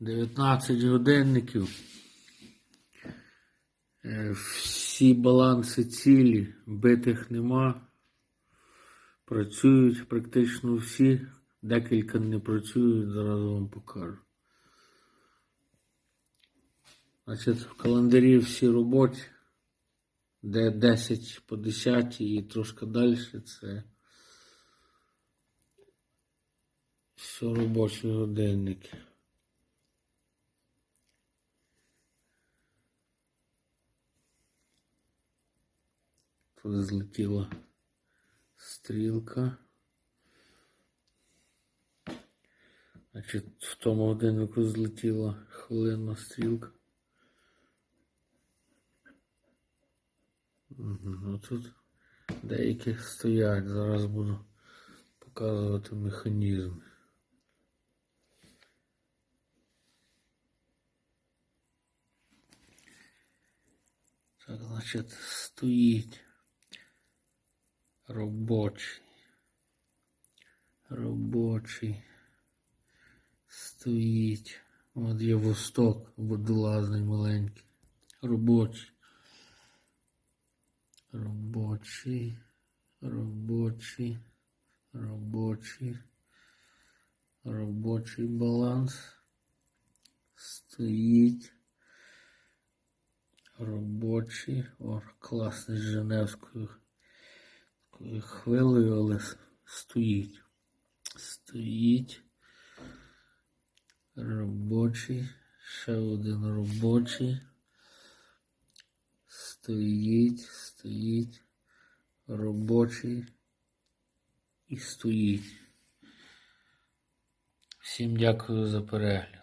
19 годинників. Е, Всі баланси цілі, битих нема. Працюють практично всі. Декілька не працюють, зараз вам покажу. Значить, в календарі всі робочі, де 10 по 10 і трошки далі це все робочі годинники. Тут злетіла стрілка. Значить, в тому годиннику злетіла хвилинна стрілка. Угу, тут деякі стоять. Зараз буду показувати механізм. Так, значить, стоїть робочий. Робочий. Стоїть. От є восток водолазний маленький. Робочий. Робочий. Робочий. Робочий. Робочий баланс. Стоїть. Робочий. О, класний з Женевською хвилею, але стоїть. Стоїть. Робочий. Ще один робочий. Стоїть, стоїть. Робочий. І стоїть. Всім дякую за перегляд.